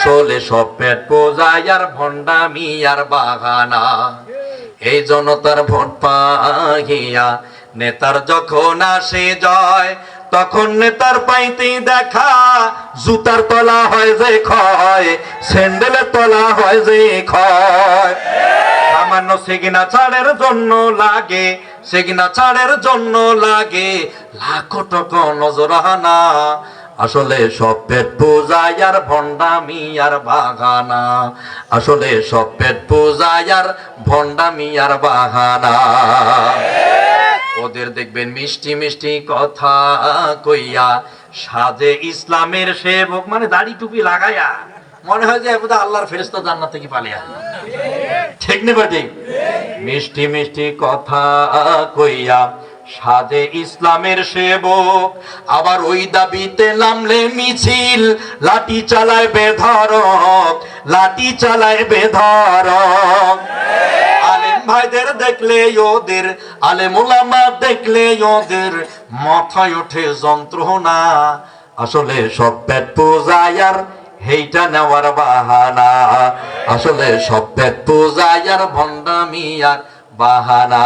আসলে সব পেট পূজায় আর ভণ্ডামি আর বাগানা এই জনতার ভোট পাহিয়া নেতার যখন আসে জয়, তখন নেতার পাইতে দেখা, জুতার তলা হয় যে ক্ষয়, স্যান্ডেলের তলা হয় যে ক্ষয়। সামান্য সেগিনা ছাড়ের জন্য লাগে, সেগিনা ছাড়ের জন্য লাগে, লাখো টাকা নজরানা আসলে সব পেট পূজায় আর ভণ্ডামি আর বাগানা আসলে সব পেট পূজায় আর ভণ্ডামি আর বাহানা। ওদের দেখবেন মিষ্টি মিষ্টি কথা কইয়া সাজে ইসলামের সেবক মানে দাড়ি টুপি লাগাইয়া। মনে হয় যে বোধ আল্লাহর ফেরেস্তা জান্নাত থেকে পালিয়া ঠিক নেবা ঠিক? মিষ্টি মিষ্টি কথা কইয়া সাজে ইসলামের সেবক। আবার ওই দাবিতে নামলে মিছিল, লাঠি চালায় বেধরক লাঠি চালায় বেধরক ভাইদের দেখলে ওদের দেখলে ওদের, মাথায় ওঠে যন্ত্রণা। আসলে সব পেট পূজায় হেইটা নেওয়ার বাহানা। আসলে সব পেট পূজায় বাহানা।